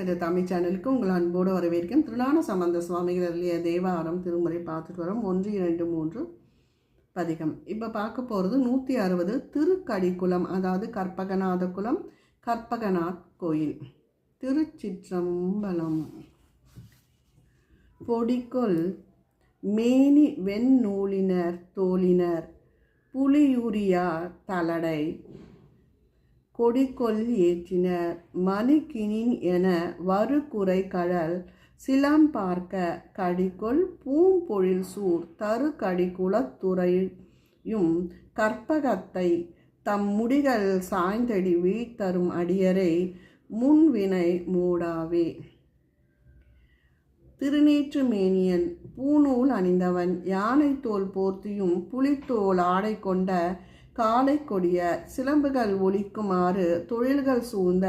இந்த தமிழ் சேனலுக்கு உங்கள் அன்போடு வரவேற்கும் திருநான சம்பந்த சுவாமிகள் அருளிய தேவாரம் திருமுறை பார்த்துட்டு வரோம். ஒன்று இரண்டு மூன்று பதிகம். இப்போ பார்க்க போகிறது நூற்றி அறுபது திருக்கடிக்குளம் அதாவது கற்பகநாத குலம் கற்பகநாத் கோயில். திருச்சிற்றம்பலம். பொடிக்கொள் மேனி வெண்ணூலினர் தோலினர் புலியூரியா தலடை. கொடிக்கொல் ஏற்றினர் மணிக்கினின் என வருகுறை கடல் சிலம் பார்க்க கடிக்கொள் பூம்பொழில் சூர் தரு கடிக்குளத்துறையும் கற்பகத்தை தம் முடிகள் சாய்ந்தடி வீழ்த்தரும் அடியரை முன்வினை மூடாவே. திருநீற்று மேனியன் பூநூல் அணிந்தவன் யானை தோல் போர்த்தியும் புலித்தோல் ஆடை கொண்ட காலை கொடிய சிலம்புகள் ஒலிக்குமாறு தொழில்கள் சூழ்ந்த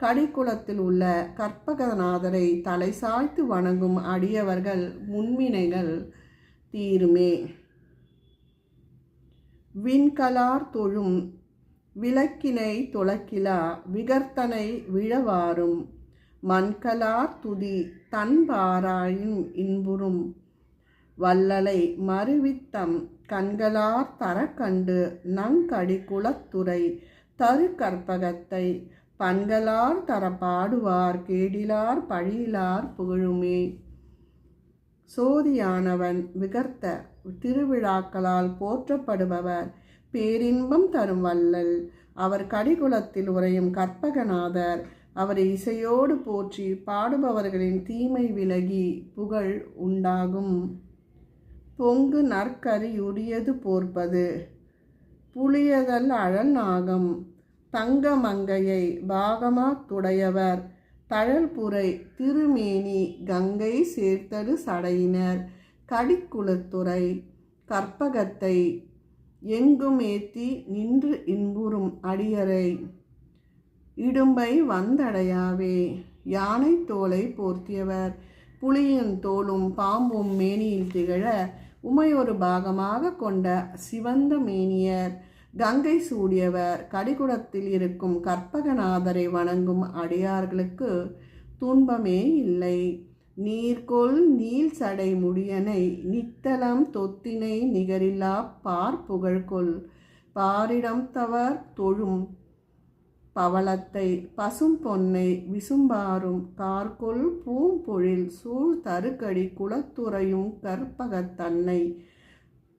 கடிக்குளத்தில் உள்ள கற்பகநாதரை தலை சாய்த்து வணங்கும் அடியவர்கள் முன்வினைகள் தீருமே. விண்கலார் தொழும் விளக்கினை தொளக்கிலா விகர்த்தனை விழவாரும் மண்கலார் துதி தன்பாராயும் இன்புறும் வல்லலை மறுவித்தம் கண்களார் தரக்கண்டு நங்கடி குலத்துறை தரு கற்பகத்தை பண்களார் தர பாடுவார் கேடிலார் பழியிலார் புகழுமே. சோதியானவன் விகர்த்த திருவிழாக்களால் போற்றப்படுபவர் பேரின்பம் தரும் வல்லல் அவர் கடிகுலத்தில் உறையும் கற்பகநாதர். அவரை இசையோடு போற்றி பாடுபவர்களின் தீமை விலகி புகழ் உண்டாகும். பொங்கு நற்கரியுரியது போர்ப்பது புளியதல் அழல் நாகம் தங்க மங்கையை துடையவர் தழல்புரை திருமேனி கங்கை சேர்த்தடு சடையினர். கடிக்குளத்துறை கற்பகத்தை எங்கும் ஏத்தி நின்று இன்புறும் அடியரை இடும்பை வந்தடையாவே யானை தோலை போர்த்தியவர். புலியின் தோலும் பாம்பும் மேனியில் திகழ உமையொரு பாகமாக கொண்ட சிவந்த மேனியர் கங்கை சூடியவர் கடிகுடத்தில் இருக்கும் கற்பகநாதரை வணங்கும் அடியார்களுக்கு துன்பமே இல்லை. நீர்கொள் நீல் சடை முடியனை நித்தலம் தொத்தினை நிகரில்லா பார் புகழ்கொள். பாரிடம் தவர் தொழும் பவளத்தை பசும் பொன்னை விசும்பாரும் கார்கொள் பூம்பொழில் சூழ் தருக்கடி குளத்துறையும் கற்பகத்தன்னை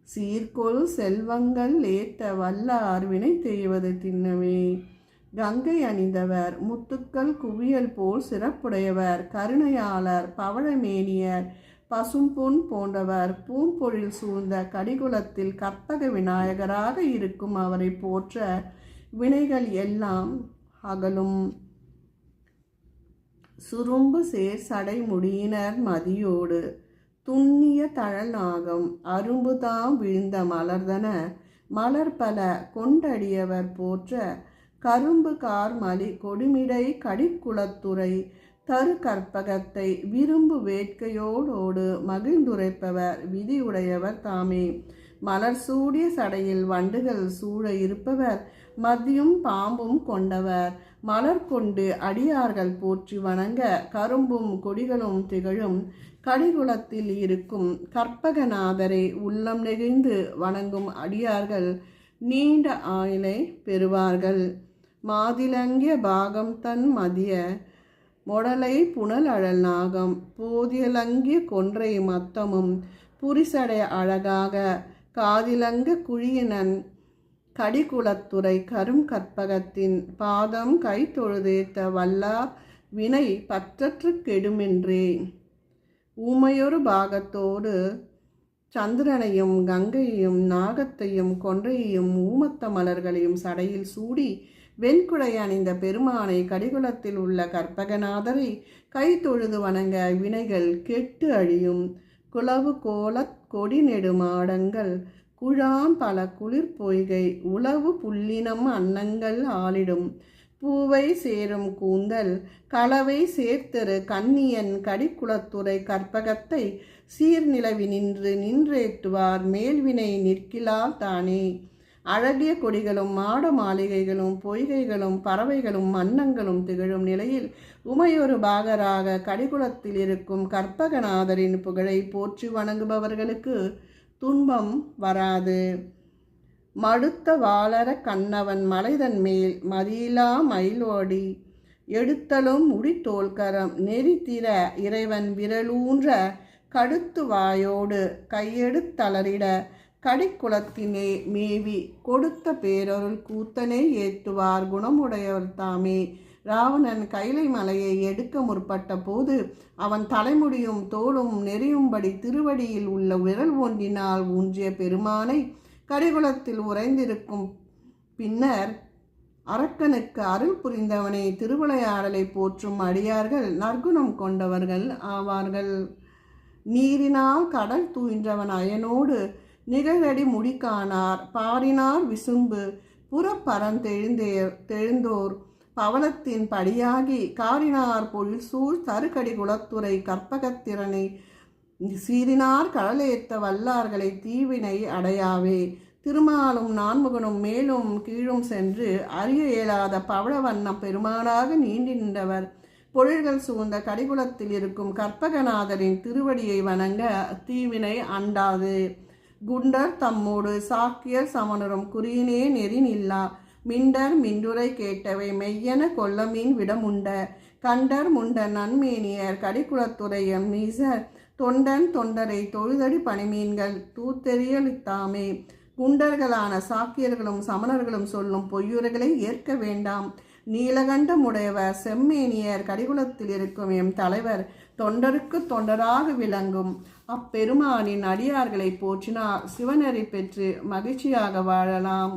சீர்கொள் செல்வங்கள் ஏத்த வல்லார் வினை தெய்வது தின்னவே கங்கை அணிந்தவர் முத்துக்கள் குவியல் போல் சிறப்புடையவர் கருணையாளர் பவழமேனியர் பசும்பொன் போன்றவர் பூம்பொழில் சூழ்ந்த கடிகுலத்தில் கற்பக விநாயகராக இருக்கும் அவரை போற்ற வினைகள் எல்லாம் அகலும். சுரும்பு சேர் சடை முடியினர் மதியோடு. துண்ணிய தழல் நாகம் அரும்புதாம் விழுந்த மலர்தன. மலர் பல கொண்டடியவர் போற்ற. கரும்பு கார் மலி கொடுமிடை கடிக்குளத்துறை. தரு கற்பகத்தை விரும்பு வேட்கையோடோடு மகிழ்ந்துரைப்பவர் விதியுடையவர் தாமே. மலர் சூடிய சடையில் வண்டுகள் சூழ இருப்பவர் மதியும் பாம்பும் கொண்டவர். மலர் கொண்டு அடியார்கள் போற்றி வணங்க கரும்பும் கொடிகளும் திகழும். கடிகுளத்தில் இருக்கும் கற்பகநாதரை உள்ளம் நெகிழ்ந்து வணங்கும் அடியார்கள் நீண்ட ஆயிலை பெறுவார்கள். மாதிலங்கிய பாகம் தன் மதிய மொடலை புனல் அழல் நாகம். போதியலங்கிய கொன்றை மத்தமும் புரிசடை அழகாக காதிலங்க குழியினன் கடிகுலத்துறை கரும் கற்பகத்தின் பாதம் கை தொழுதேத்த வல்லா வினை பற்றற்று கெடுமென்றே. ஊமையொரு பாகத்தோடு சந்திரனையும் கங்கையையும் நாகத்தையும் கொன்றையையும் ஊமத்த மலர்களையும் சடையில் சூடி வெண்குடை அணிந்த பெருமானை கடிகுலத்தில் உள்ள கற்பகநாதரை கை தொழுது வணங்க வினைகள் கெட்டு அழியும். குளவு கோலக் கொடி நெடுமாடங்கள் குழாம் பல குளிர் பொய்கை உளவு புல்லினம் அன்னங்கள் ஆளிடும். பூவை சேரும் கூந்தல் களவை சேர்த்தரு கன்னியன் கடிக்குளத்துறை கற்பகத்தை சீர்நிலவி நின்று நின்றேற்றுவார் மேல்வினை நிற்கிலால் தானே. அழகிய கொடிகளும் மாட மாளிகைகளும் பொய்கைகளும் பறவைகளும் மன்னங்களும் திகழும் நிலையில் உமையொரு பாகராக கடிகுளத்தில் இருக்கும் கற்பகநாதரின் புகழை போற்றி வணங்குபவர்களுக்கு துன்பம் வராது. மடுத்த வாளர கண்ணவன் மலைதன் மேல் மதியிலா மயிலோடி. எடுத்தலும் முடித்தோல்கரம் நெறித்திர இறைவன் விரலூன்ற கடுத்து வாயோடு கையெடுத்தளரிட கடிக்குளத்தினே மேவி கொடுத்த பேரொருள் கூத்தனை ஏற்றுவார் குணமுடையவர் தாமே. ராவணன் கைலை மலையை எடுக்க முற்பட்ட போது அவன் தலைமுடியும் தோளும் நெறியும்படி திருவடியில் உள்ள விரல் ஒன்றினால் ஊன்றிய பெருமானை கரிகுலத்தில் உறைந்திருக்கும் பின்னர் அரக்கனுக்கு அருள் புரிந்தவனை திருவிளையாடலை போற்றும் அடியார்கள் நற்குணம் கொண்டவர்கள் ஆவார்கள். நீரினால் கடல் தூயின்றவன் அயனோடு நிகழடி முடிக்கானார். பாரினார் விசும்பு புறப்பரந்தெழுந்தே தெழுந்தோர் பவளத்தின் படியாகி காரினார் பொல் சூழ் தருக்கடி குலத்துறை கற்பகத்திறனை சீரினார் கடலேத்த வல்லார்களை தீவினை அடையாவே. திருமாலும் நான்முகனும் மேலும் கீழும் சென்று அறிய இயலாத பவள வண்ணம் பெருமானாக நீண்டி நின்றவர். பொழில்கள் சூழ்ந்த கடிகுலத்தில் இருக்கும் கற்பகநாதரின் திருவடியை வணங்க தீவினை அண்டாது. குண்டர் தம்மோடு சாக்கியர் சமணரும் குறியினே நெறி நில்லா. மிண்டர் மிண்டுரை கேட்டவை மெய்யென கொல்லமீன் விடமுண்ட. கண்டர் முண்ட நன்மேனியர் கடிக்குளத்துறையம் மீசர். தொண்டன் தொண்டரை தொழுதடி பனிமீன்கள் தூத்தெறியலித்தாமே குண்டர்களான சாக்கியர்களும் சமணர்களும் சொல்லும் பொய்யுரைகளை ஏற்க வேண்டாம். நீலகண்டமுடையவர் செம்மேனியர் கடிகுலத்தில் இருக்கும் எம் தலைவர் தொண்டருக்கு தொண்டராக விளங்கும். அப்பெருமானின் அடியார்களை போற்றினால் சிவனரி பெற்று மகிழ்ச்சியாக வாழலாம்.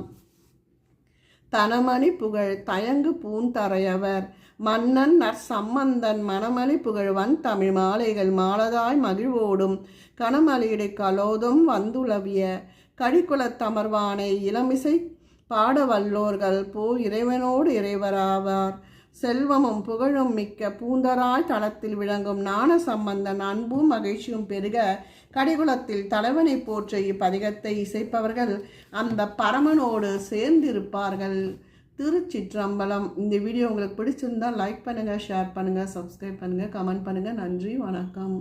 தனமணி புகழ் தயங்கு பூந்தரையவர். மன்னன் நற்சம்மந்தன் மணமணி புகழ்வன் தமிழ் மாலைகள் மாலதாய் மகிழ்வோடும். கனமலியிடை கலோதும் வந்துளவிய கடிக்குளத்தமர்வானை இளமிசை பாட வல்லோர்கள் போ இறைவனோடு இறைவராவார். செல்வமும் புகழும் மிக்க பூந்தராய் தளத்தில் விளங்கும் ஞான சம்பந்தன் அன்பும் மகிழ்ச்சியும் பெருக. கடிகுலத்தில் தலைவனை போற்ற இப்பதிகத்தை இசைப்பவர்கள் அந்த பரமனோடு சேர்ந்திருப்பார்கள். திருச்சிற்றம்பலம். இந்த வீடியோ உங்களுக்கு பிடிச்சிருந்தா லைக் பண்ணுங்கள் ஷேர் பண்ணுங்கள் சப்ஸ்கிரைப் பண்ணுங்கள் கமெண்ட் பண்ணுங்கள் நன்றி வணக்கம்.